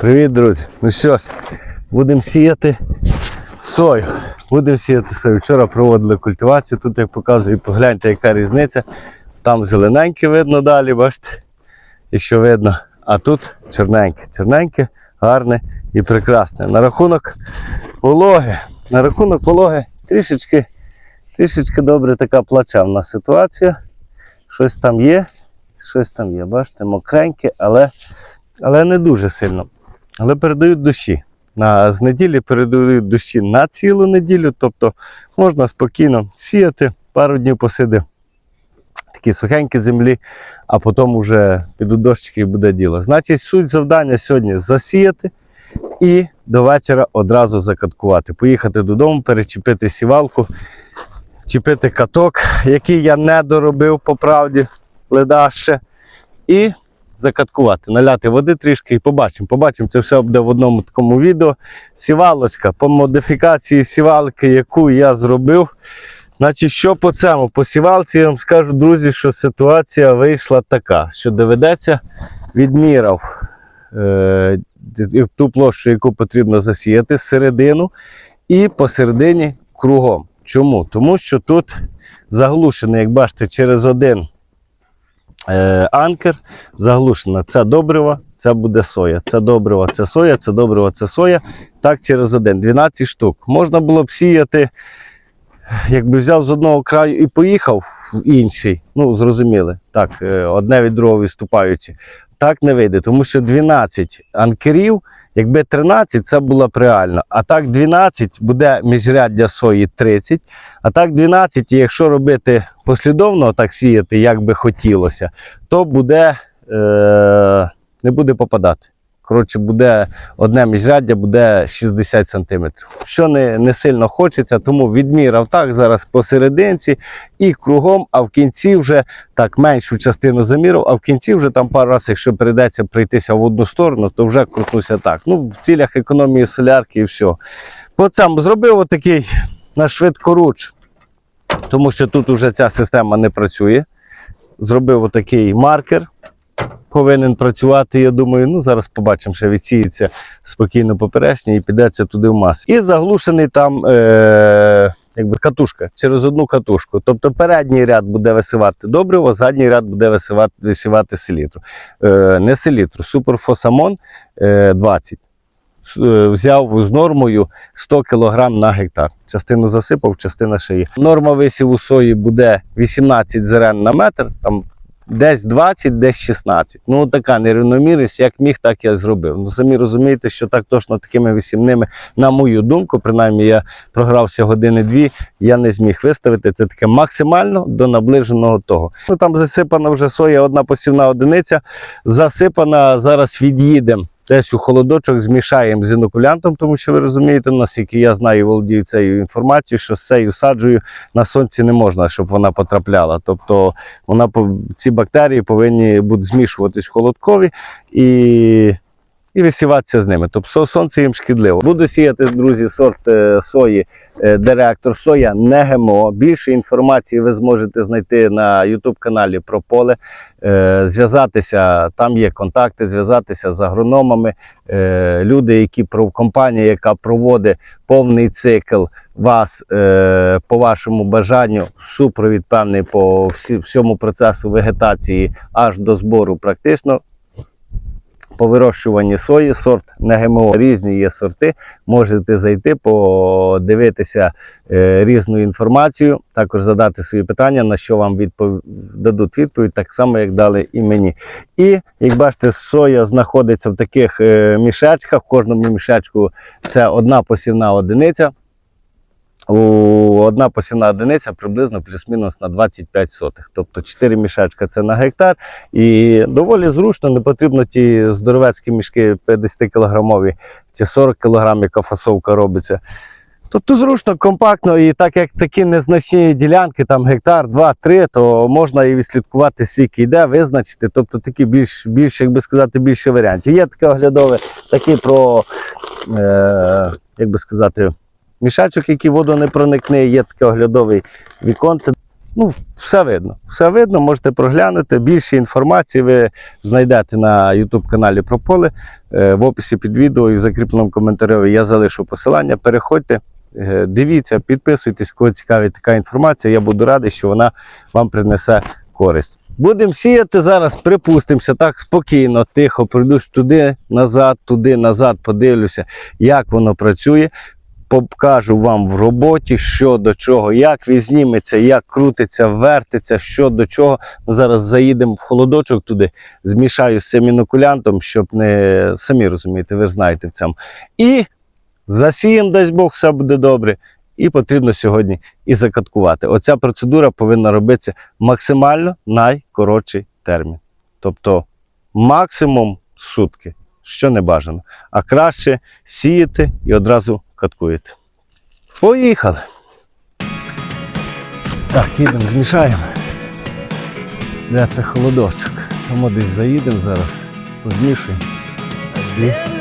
Привіт, друзі! Ну що ж, будемо сіяти сою. Будемо сіяти сою. Вчора проводили культивацію. Тут, як показую, погляньте, яка різниця. Там зелененьке видно далі, бачите, якщо видно. А тут чорненьке. Чорненьке, гарне і прекрасне. На рахунок вологи. На рахунок вологи трішечки, трішечки добре така плачевна ситуація. Щось там є, щось там є. Бачите, мокреньке, але, але не дуже сильно. Але передають дощі. На, з неділі передають дощі на цілу неділю, тобто можна спокійно сіяти, пару днів посиди такі сухенькі землі, а потім вже підуть дощики і буде діло. Значить, суть завдання сьогодні засіяти і до вечора одразу закаткувати. Поїхати додому, перечепити сівалку, вчепити каток, який я не доробив по правді, леда ще, і закаткувати, наляти води трішки і побачимо. Побачимо, це все буде в одному такому відео. Сівалочка по модифікації сівалки, яку я зробив. Значить, що по цьому? По сівалці я вам скажу, друзі, що ситуація вийшла така, що доведеться відмірав е, ту площу, яку потрібно засіяти, середину і посередині кругом. Чому? Тому що тут заглушений, як бачите, через один е, анкер заглушена. Це добрива, це буде соя. Це добрива, це соя, це добрива, це соя. Так, через один. 12 штук. Можна було б сіяти, якби взяв з одного краю і поїхав в інший. Ну, зрозуміли. Так, е, одне від другого відступаючи. Так не вийде, тому що 12 анкерів. Якби 13, це було б реально. А так 12 буде міжряддя сої 30. А так 12, і якщо робити послідовно, так сіяти, як би хотілося, то буде, е, не буде попадати. Коротше, буде одне міжряддя буде 60 см. Що не, не сильно хочеться, тому відмірав так зараз посерединці і кругом, а в кінці вже так меншу частину замірив, а в кінці вже там пару разів, якщо прийдеться пройтися в одну сторону, то вже крутнуся так. Ну, в цілях економії солярки і все. По цьому зробив отакий на швидкоруч, тому що тут вже ця система не працює. Зробив отакий маркер. Повинен працювати, я думаю, ну зараз побачимо, що відсіється спокійно поперечні і підеться туди в мас. І заглушений там е- якби катушка через одну катушку. Тобто передній ряд буде висивати добриво, задній ряд буде висивати, висівати селітру. Е- не селітру, суперфосамон е- 20. С- е, Взяв з нормою 100 кг на гектар. Частину засипав, частина ще є. Норма висіву сої буде 18 зерен на метр. Там десь 20, десь 16. Ну, така нерівномірність, як міг, так я зробив. Ну, самі розумієте, що так точно такими вісімними, на мою думку, принаймні я програвся години-дві, я не зміг виставити. Це таке максимально до наближеного того. Ну, там засипана вже соя, одна посівна одиниця. Засипана, зараз від'їдемо. Десь у холодочок змішаємо з інокулянтом, тому що ви розумієте, наскільки я знаю володію цією інформацією, що з цією саджею на сонці не можна, щоб вона потрапляла. Тобто вона ці бактерії повинні бути змішуватись в холодкові і, і висіватися з ними. Тобто сонце їм шкідливо. Буду сіяти, друзі, сорт е, сої е, директор. Соя не ГМО. Більше інформації ви зможете знайти на YouTube каналі про поле. Е, Зв'язатися, там є контакти, зв'язатися з агрономами, люди, які про компанія, яка проводить повний цикл вас по вашому бажанню, супровід певний по всі, всьому процесу вегетації аж до збору практично. По вирощуванні сої, сорт не ГМО, різні є сорти. Можете зайти, подивитися е, різну інформацію, також задати свої питання, на що вам відпов... дадуть відповідь, так само, як дали і мені. І як бачите, соя знаходиться в таких е, мішечках. В кожному мішечку це одна посівна одиниця. Одна посівна одиниця приблизно плюс-мінус на 25 сотих. Тобто 4 мішечка це на гектар. І доволі зручно, не потрібно ті здоровецькі мішки 50 кілограмові чи 40 кілограм, яка фасовка робиться. Тобто зручно, компактно, і так як такі незначні ділянки, там гектар, 2-3, то можна і відслідкувати, скільки йде, визначити. Тобто такі більш, більш як би сказати, більше варіантів. Є таке оглядове, такий про, е, як би сказати, мішечок, який воду не проникне, є таке оглядовий віконце. Ну, все видно. Все видно, можете проглянути. Більше інформації ви знайдете на YouTube каналі про поле. Е, В описі під відео і в закріпленому коментарі я залишу посилання. Переходьте, е, дивіться, підписуйтесь, кого цікавить така інформація. Я буду радий, що вона вам принесе користь. Будемо сіяти зараз, припустимося так спокійно, тихо, пройдусь туди, назад, туди, назад, подивлюся, як воно працює. Покажу вам в роботі, що до чого, як він зніметься, як крутиться, вертиться, що до чого. Ми зараз заїдемо в холодочок туди, змішаю з цим інокулянтом, щоб не самі розумієте, ви знаєте в цьому. І засіємо, дасть Бог, все буде добре. І потрібно сьогодні і закаткувати. Оця процедура повинна робитися максимально найкоротший термін. Тобто максимум сутки, що не бажано. А краще сіяти і одразу каткуєте. Поїхали. Так, їдемо, змішаємо. Де це холодочок? Тому десь заїдемо зараз, позмішуємо. І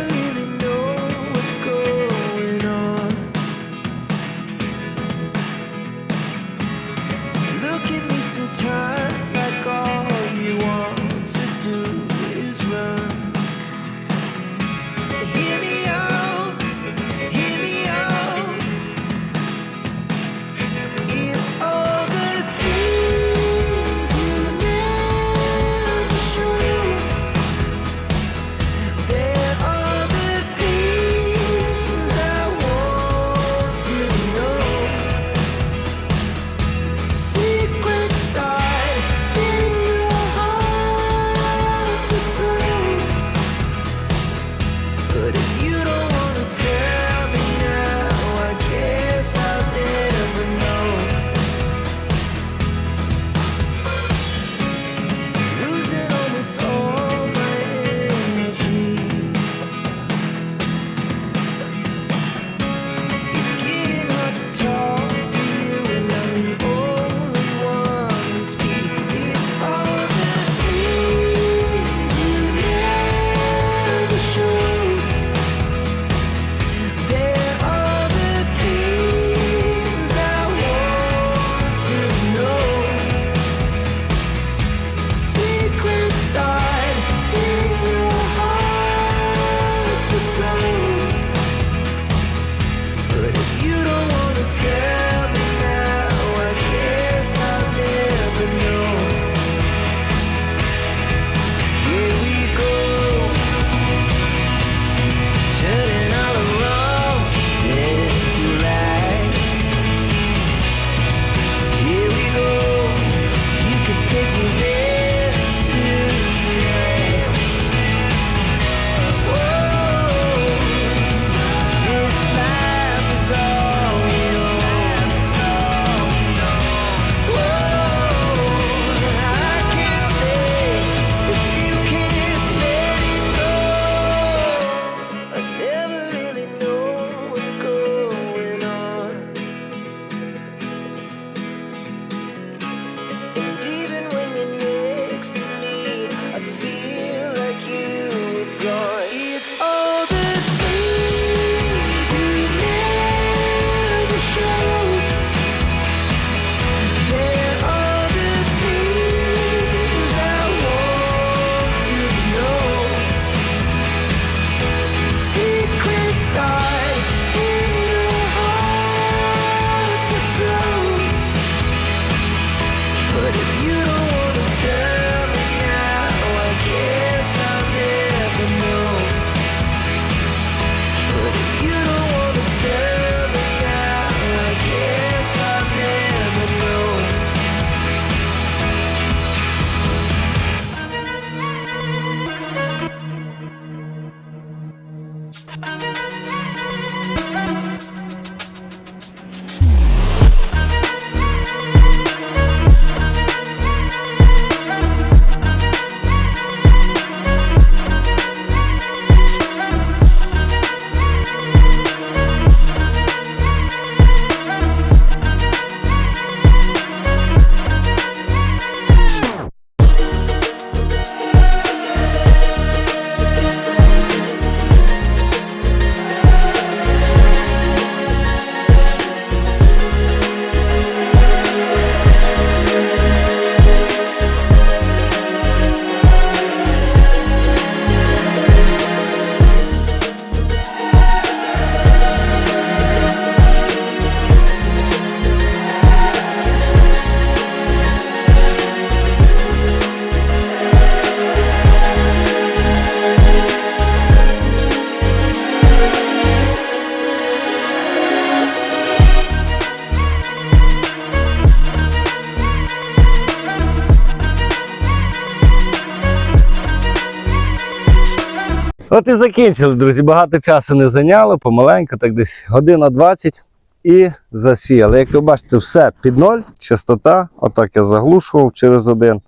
От і закінчили, друзі. Багато часу не зайняло, помаленьку, так десь година 20 і засіяли. Як ви бачите, все під ноль, частота. Отак я заглушував через один.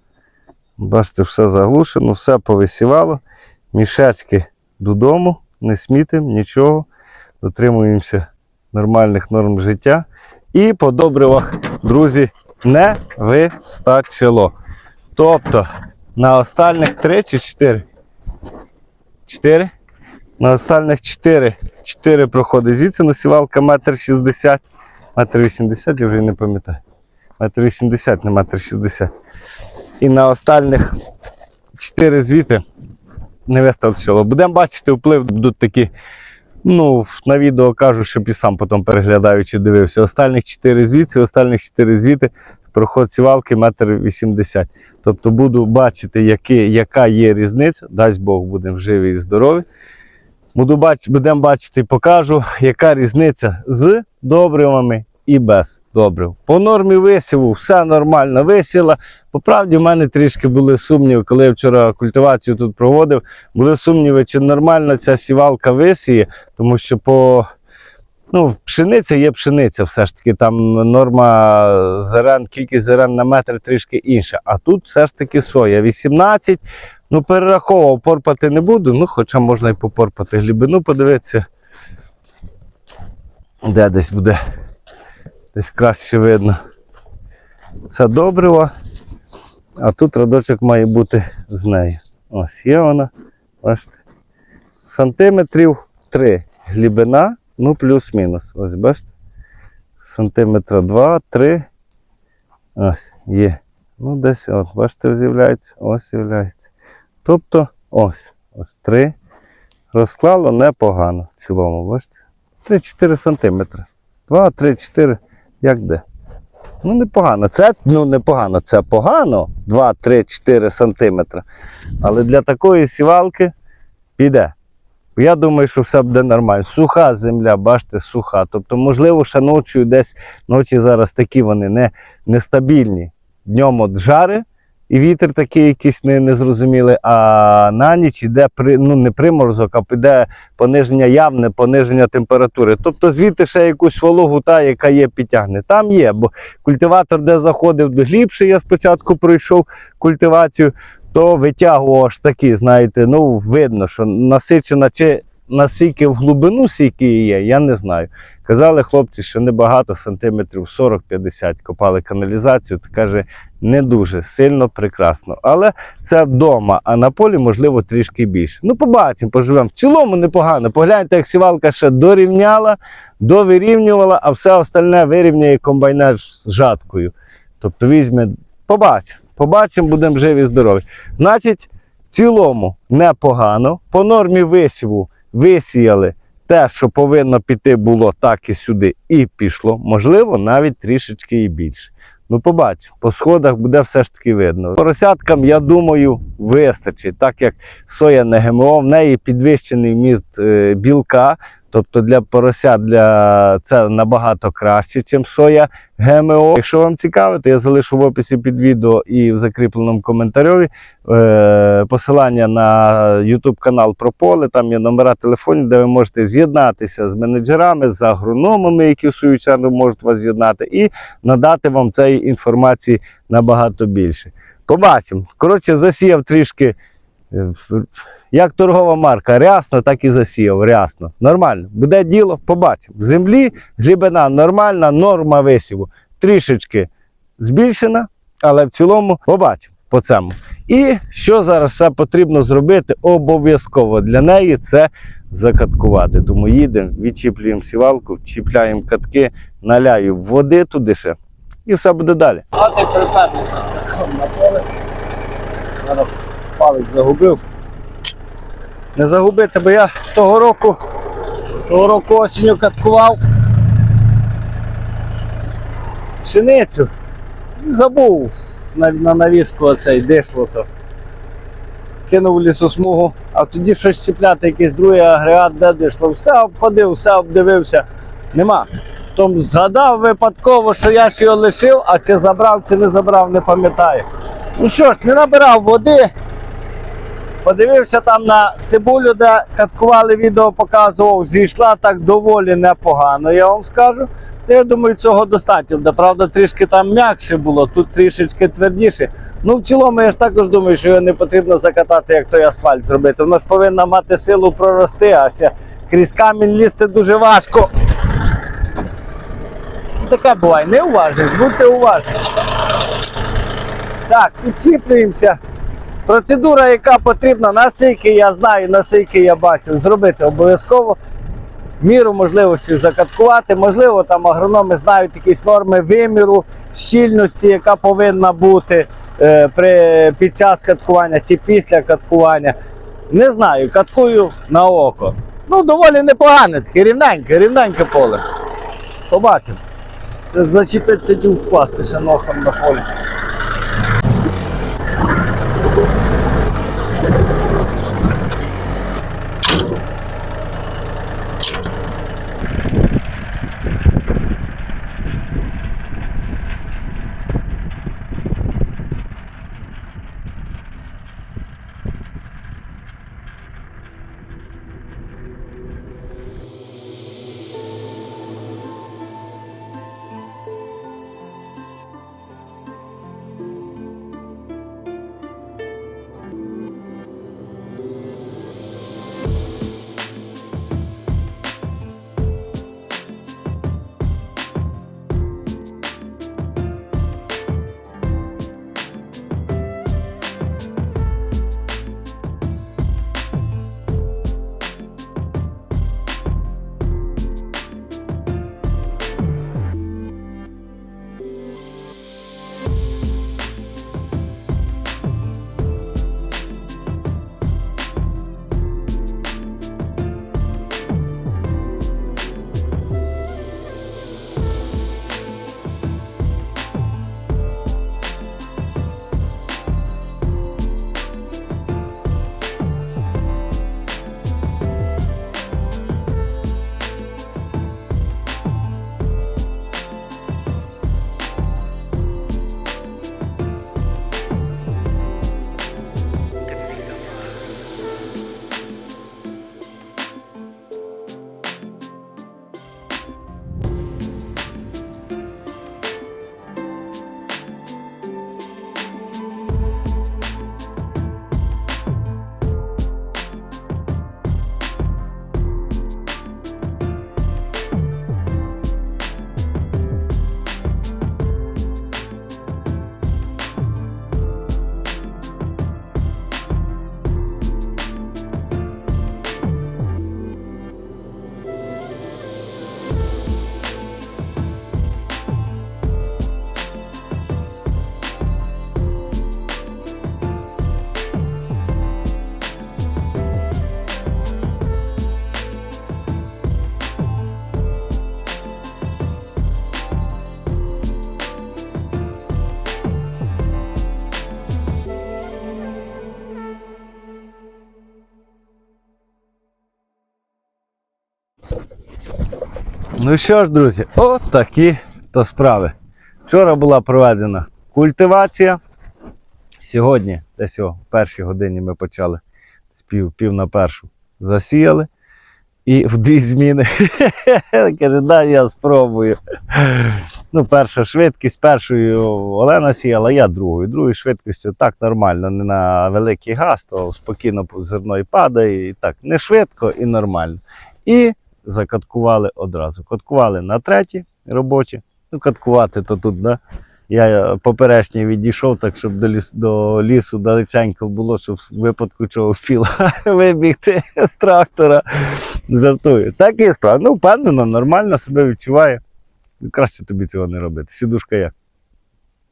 Бачите, все заглушено, все повисівало. Мішечки додому, не смітимо, нічого. Дотримуємося нормальних норм життя. І по добривах, друзі, не вистачило. Тобто на останніх 3 чи 4? 4? На останніх 4. 4 проходи звідси насівалка метр 60. Метр 80, я вже не пам'ятаю. Метр 80, не метр 60. І на останніх 4 звіти не вистачило. Будемо бачити вплив, будуть такі. Ну, на відео кажу, щоб і сам потім переглядаючи дивився. Останніх 4 звідси, останніх 4 звіти, проход сівалки метр 80. Тобто буду бачити, які, яка є різниця. Дасть Бог, будемо живі і здорові. Буду бач, будемо бачити покажу, яка різниця з добривами і без добрив. По нормі висіву все нормально висіла. По правді, в мене трішки були сумніви, коли я вчора культивацію тут проводив, були сумніви, чи нормально ця сівалка висіє, тому що по ну, пшениця є пшениця, все ж таки там норма зерен, кількість зерен на метр трішки інша. А тут все ж таки соя 18. Ну, перераховував, порпати не буду, ну, хоча можна і попорпати глибину, подивитися. Де десь буде? Десь краще видно. Це добриво. А тут радочок має бути з нею. Ось є вона. Бачите. Сантиметрів 3 глибина, ну плюс-мінус. Ось бачите. Сантиметра 2, 3. Ось є. Ну, десь, от, бачите, з'являється, ось з'являється. Тобто, ось, ось 3. Розклало непогано в цілому, бачите? 3-4 сантиметри. 2, 3, 4, як де? Ну, непогано. Це ну, непогано, це погано. 2, 3, 4 сантиметри. Але для такої сівалки піде. Я думаю, що все буде нормально. Суха земля, бачите, суха. Тобто, можливо, ще ночі десь ночі зараз такі вони не, нестабільні. Днем от жари, і вітер такий якийсь не, незрозумілий, а на ніч іде при, ну, не приморозок, а піде пониження явне, пониження температури. Тобто звідти ще якусь вологу, та, яка є, підтягне. Там є, бо культиватор, де заходив глибше, я спочатку пройшов культивацію, то витягував аж такі, знаєте, ну видно, що насичена чи наскільки в глибину сіки є, я не знаю. Казали хлопці, що небагато, сантиметрів 40-50 копали каналізацію, то каже, не дуже сильно прекрасно. Але це вдома, а на полі, можливо, трішки більше. Ну, побачимо, поживемо. В цілому непогано. Погляньте, як сівалка ще дорівняла, довирівнювала, а все остальне вирівняє комбайнер з жаткою. Тобто візьме, побачимо, побачимо, будемо живі і здорові. Значить, в цілому непогано. По нормі висіву висіяли те, що повинно піти було так і сюди, і пішло. Можливо, навіть трішечки і більше. Ну, побачимо, по сходах буде все ж таки видно. Поросяткам, я думаю, вистачить, так як соя не ГМО, в неї підвищений вміст е, білка. Тобто для поросят для це набагато краще, ніж соя ГМО. Якщо вам цікаво, то я залишу в описі під відео і в закріпленому коментарі е, посилання на YouTube канал про поле. Там є номера телефонів, де ви можете з'єднатися з менеджерами, з агрономами, які в свою чергу можуть вас з'єднати, і надати вам цієї інформації набагато більше. Побачимо. Коротше, засіяв трішки. Як торгова марка, рясно, так і засіяв. Рясно. Нормально. Буде діло, побачимо. В землі глибина нормальна, норма висіву. Трішечки збільшена, але в цілому побачимо по цьому. І що зараз ще потрібно зробити обов'язково для неї це закаткувати. Тому їдемо, відчіплюємо сівалку, чіпляємо катки, наляю води туди ще. І все буде далі. А ти приперлися на поле. Зараз палець загубив. Не загубити, бо я того року, того року осінню каткував пшеницю. Забув на, на навіску оцей дишло то. Кинув лісосмугу, а тоді щось чіпляти, якийсь другий агрегат, де дишло. Все обходив, все обдивився. Нема. Тому згадав випадково, що я ж його лишив, а чи забрав, чи не забрав, не пам'ятаю. Ну що ж, не набирав води, Подивився там на цибулю, де каткували відео, показував, зійшла так доволі непогано, я вам скажу. Я думаю, цього достатньо. Да, правда, трішки там м'якше було, тут трішечки твердіше. Ну, в цілому, я ж також думаю, що його не потрібно закатати, як той асфальт зробити. Воно ж повинно мати силу прорости, а ще крізь камінь лізти дуже важко. Таке буває, неуважність, будьте уважні. Так, підчіплюємося. Процедура, яка потрібна, наскільки я знаю, наскільки я бачу, зробити обов'язково. Міру можливості закаткувати. Можливо, там агрономи знають якісь норми виміру, щільності, яка повинна бути е, при, під час каткування чи після каткування. Не знаю, каткую на око. Ну, доволі непогане, таке рівненьке, рівненьке поле. Побачимо. Це Зачепиться ті впасти ще носом на полі. Ну що ж, друзі, от такі то справи. Вчора була проведена культивація. Сьогодні, десь о першій годині ми почали з пів, пів на першу засіяли. І в дві зміни. Каже, дай я спробую. Ну, перша швидкість, першою Олена сіяла, я другою. Другою швидкістю так нормально, не на великий газ, то спокійно зерно і падає, і так не швидко і нормально. І закаткували одразу. Каткували на третій робочі. Ну, каткувати то тут, да? Я е, відійшов, так щоб до, ліс, до лісу далеченько було, щоб в випадку чого вспіла вибігти з трактора. Жартую. Так і справа. Ну, впевнено, нормально себе відчуває. Краще тобі цього не робити. Сідушка як?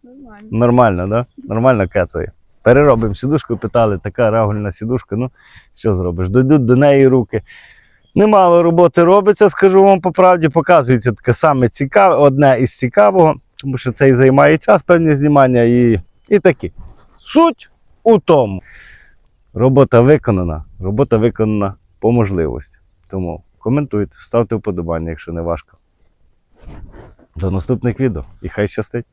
Нормально. Нормально, да? Нормально кацає. Переробимо сідушку, питали, така рагульна сідушка. Ну, що зробиш? Дойдуть до неї руки. Немало роботи робиться, скажу вам по правді, показується таке саме цікаве, одне із цікавого, тому що це і займає час, певні знімання і, і такі. Суть у тому. Робота виконана, робота виконана по можливості. Тому коментуйте, ставте вподобання, якщо не важко. До наступних відео і хай щастить!